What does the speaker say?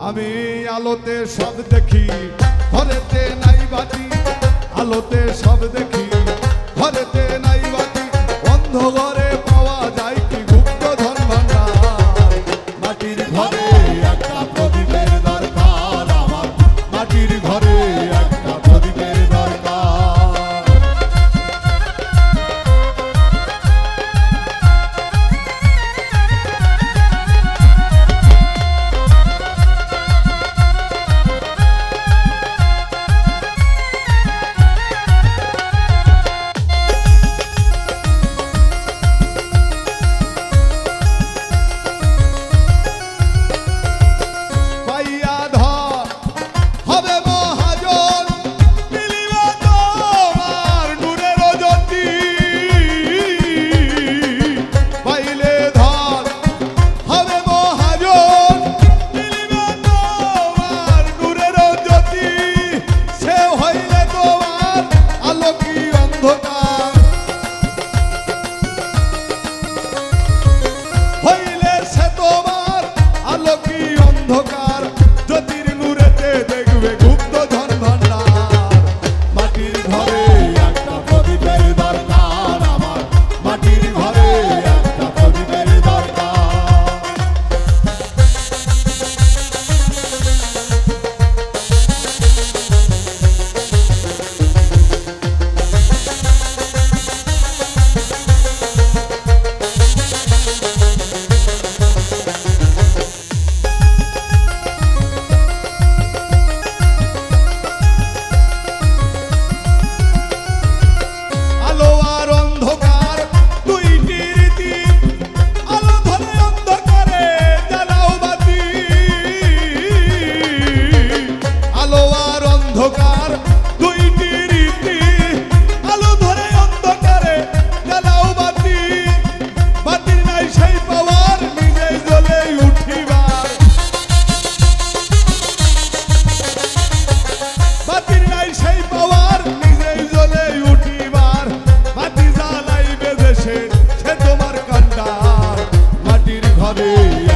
আমি আলোতে সব দেখি ঘরেতে নাই বাজি আলোতে সব দেখি ঘরেতে নাই বাজি অন্ধকার party.